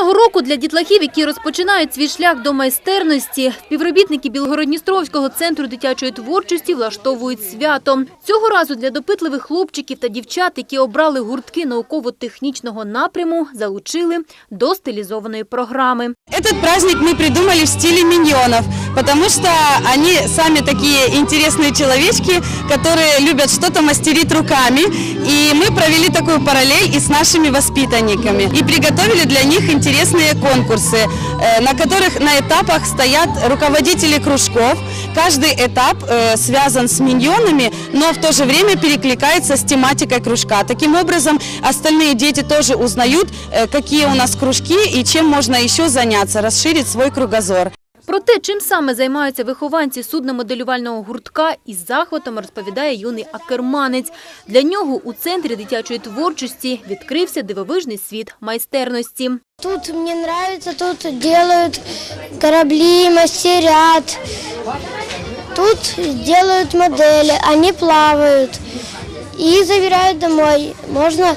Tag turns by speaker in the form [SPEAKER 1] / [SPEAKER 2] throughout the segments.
[SPEAKER 1] Кожного року для дітлахів, які розпочинають свій шлях до майстерності, співробітники Білгородністровського центру дитячої творчості влаштовують свято. Цього разу для допитливих хлопчиків та дівчат, які обрали гуртки науково-технічного напряму, залучили до стилізованої програми.
[SPEAKER 2] Цей праздник ми придумали в стилі миньонов, потому что они сами такие интересные человечки, которые любят что-то мастерить руками. И мы провели такую параллель и с нашими воспитанниками. И приготовили для них интересные конкурсы, э, на которых на этапах стоят руководители кружков. Каждый этап э, связан с миньонами, но в то же время перекликается с тематикой кружка. Таким образом, остальные дети тоже узнают, э, какие у нас кружки и чем можно еще заняться, расширить свой кругозор.
[SPEAKER 1] Про те, чим саме займаються вихованці судномоделювального гуртка, із захватом розповідає юний акерманець. Для нього у центрі дитячої творчості відкрився дивовижний світ майстерності.
[SPEAKER 3] Тут мне нравится, тут делают корабли, мастерят. Тут делают модели, они плавают и забирают домой. Можно,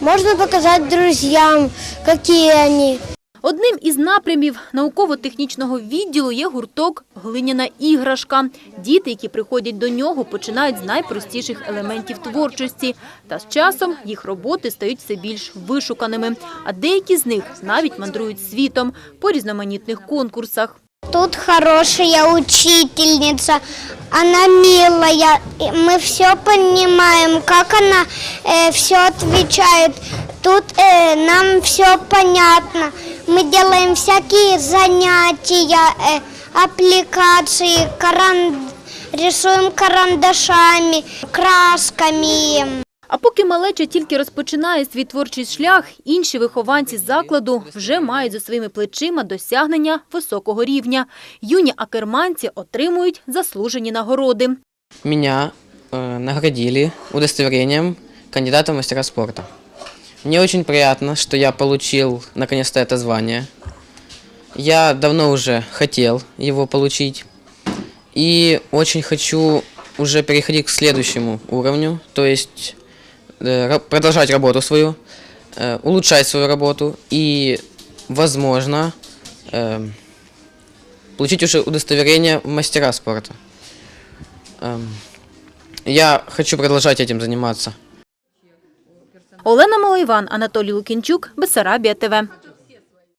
[SPEAKER 3] можно показать друзьям, какие они.
[SPEAKER 1] Одним із напрямів науково-технічного відділу є гурток «Глиняна іграшка». Діти, які приходять до нього, починають з найпростіших елементів творчості. Та з часом їх роботи стають все більш вишуканими. А деякі з них навіть мандрують світом по різноманітних конкурсах.
[SPEAKER 3] Тут хорошая учительница, она милая, и мы все понимаем, как она все отвечает. Тут э, нам все понятно. Мы делаем всякие занятия, э, аппликации, каран- рисуем карандашами, красками.
[SPEAKER 1] А поки малеча тільки розпочинає свій творчий шлях, інші вихованці закладу вже мають за своїми плечима досягнення високого рівня. Юні акерманці отримують заслужені нагороди.
[SPEAKER 4] Меня э, наградили удостоверением кандидата в мастера спорта. Мне очень приятно, что я получил наконец-то это звание. Я давно уже хотел его получить. И очень хочу уже переходить к следующему уровню, то есть э, продолжать работу свою, э, улучшать свою работу и, возможно, э, получить уже удостоверение мастера спорта. Эм, Я хочу продолжать этим заниматься.
[SPEAKER 1] Олена Малайван, Анатолій Лукінчук, Бесарабія ТВ.